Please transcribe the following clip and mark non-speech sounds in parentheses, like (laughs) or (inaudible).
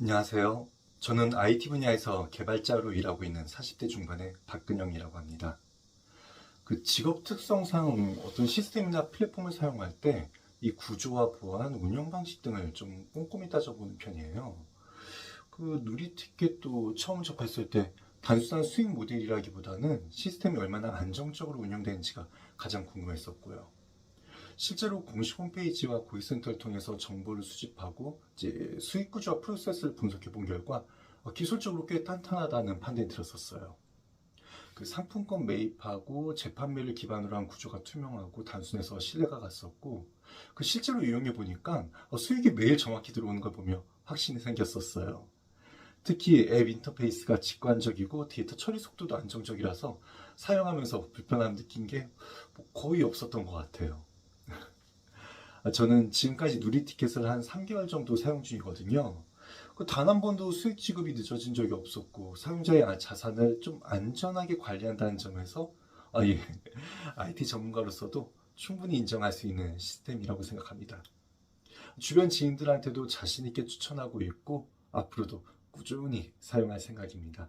안녕하세요. 저는 IT 분야에서 개발자로 일하고 있는 40대 중반의 박근영이라고 합니다. 그 직업 특성상 어떤 시스템이나 플랫폼을 사용할 때 이 구조와 보안, 운영 방식 등을 좀 꼼꼼히 따져보는 편이에요. 그 누리 티켓도 처음 접했을 때 단순한 수익 모델이라기보다는 시스템이 얼마나 안정적으로 운영되는지가 가장 궁금했었고요. 실제로 공식 홈페이지와 고객센터를 통해서 정보를 수집하고 이제 수익 구조와 프로세스를 분석해 본 결과 어, 기술적으로 꽤 탄탄하다는 판단이 들었었어요. 그 상품권 매입하고 재판매를 기반으로 한 구조가 투명하고 단순해서 신뢰가 갔었고 그 실제로 이용해 보니까 어, 수익이 매일 정확히 들어오는 걸 보며 확신이 생겼었어요. 특히 앱 인터페이스가 직관적이고 데이터 처리 속도도 안정적이라서 사용하면서 불편함 느낀 게뭐 거의 없었던 것 같아요. 아, 저는 지금까지 누리 티켓을 한 3개월 정도 사용 중이거든요. 그단한 번도 수익 지급이 늦어진 적이 없었고 사용자의 아- 자산을 좀 안전하게 관리한다는 점에서 아, 예. (laughs) IT 전문가로서도 충분히 인정할 수 있는 시스템이라고 생각합니다. 주변 지인들한테도 자신 있게 추천하고 있고 앞으로도 꾸준히 사용할 생각입니다.